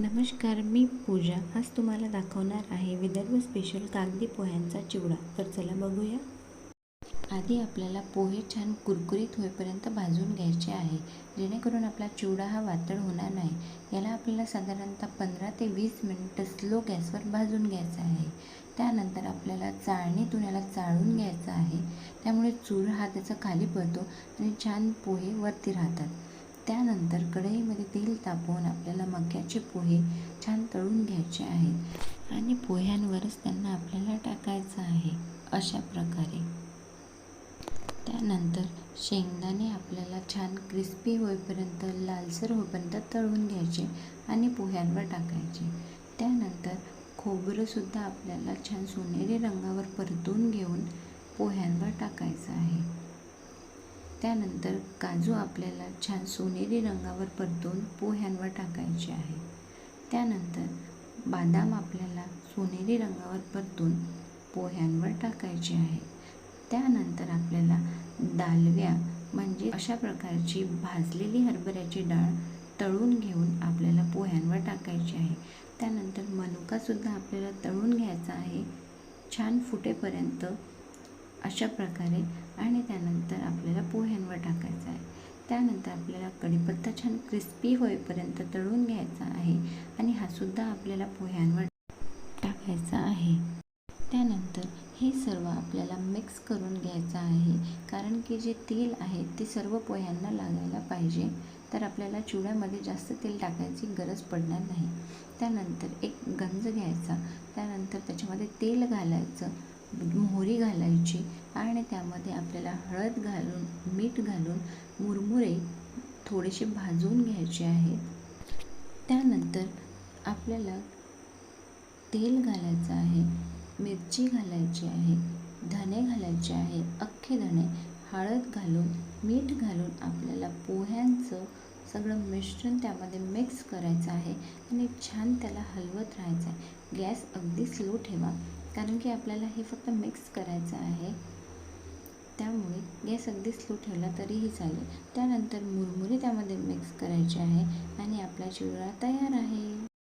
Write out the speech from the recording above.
नमस्कार मी पूजा. आज तुम्हाला दाखवणार आहे विदर्भ स्पेशल कागदी पोह्यांचा चिवडा. तर चला बघूया. आधी आपल्याला पोहे छान कुरकुरीत होईपर्यंत भाजून घ्यायचे आहे. जेणेकरून आपला चिवडा हा वातळ होणार नाही. याला आपल्याला साधारणतः पंधरा ते वीस मिनटं स्लो गॅसवर भाजून घ्यायचा आहे. त्यानंतर आपल्याला चाळणीतून याला चाळून घ्यायचं आहे. त्यामुळे चूर हा त्याचा खाली पडतो आणि छान पोहे वरती राहतात. त्यानंतर कढईमध्ये तापवून आपल्याला मक्याचे पोहे छान तळून घ्यायचे आहेत आणि पोह्यांवरच त्यांना आपल्याला टाकायचं आहे अशा प्रकारे. त्यानंतर शेंगदाणे आपल्याला छान क्रिस्पी होईपर्यंत लालसर होईपर्यंत तळून घ्यायचे आणि पोह्यांवर टाकायचे. त्यानंतर खोबरंसुद्धा आपल्याला छान सोनेरी रंगावर परतून घेऊन पोह्यांवर टाकायचं आहे. त्यानंतर काजू आपल्याला छान सोनेरी रंगावर परतून पोह्यांवर टाकायचे आहे. त्यानंतर बदाम आपल्याला सोनेरी रंगावर परतून पोह्यांवर टाकायचे आहे. त्यानंतर आपल्याला दालव्या म्हणजे अशा प्रकारची भाजलेली हरभऱ्याची डाळ तळून घेऊन आपल्याला पोह्यांवर टाकायची आहे. त्यानंतर मनुकासुद्धा आपल्याला तळून घ्यायचा आहे. छान फुटेपर्यंत अशा प्रकारे आणि त्यानंतर आपल्याला पोह्यांवर टाकायचं आहे. त्यानंतर आपल्याला कढीपत्ता छान क्रिस्पी होईपर्यंत तळून घ्यायचा आहे आणि हा सुद्धा आपल्याला पोह्यांवर टाकायचा आहे. त्यानंतर हे सर्व आपल्याला मिक्स करून घ्यायचं आहे. कारण की जे तेल आहे ते सर्व पोह्यांना लागायला पाहिजे. तर आपल्याला चिवड्यामध्ये जास्त तेल टाकायची गरज पडणार नाही. त्यानंतर एक गंज घ्यायचा. त्यानंतर त्याच्यामध्ये तेल घालायचं. मोहरी घालायची आणि त्यामध्ये आपल्याला हळद घालून मीठ घालून मुरमुरे थोडेसे भाजून घ्यायचे आहेत. त्यानंतर आपल्याला तेल घालायचं आहे मिरची घालायची आहे धणे घालायचे आहे अख्खे धणे हळद घालून मीठ घालून आपल्याला पोह्यांचं सगळं मिश्रण त्यामध्ये मिक्स करायचं आहे आणि छान त्याला हलवत राहायचं आहे. गॅस अगदी स्लो ठेवा. कारण की आपल्याला हे फक्त मिक्स करायचं आहे. त्यामुळे गॅस अगदी स्लो ठेवला तरीही चालेल. त्यानंतर मुरमुरे त्यामध्ये मिक्स करायचे आहे आणि आपला चिवडा तयार आहे.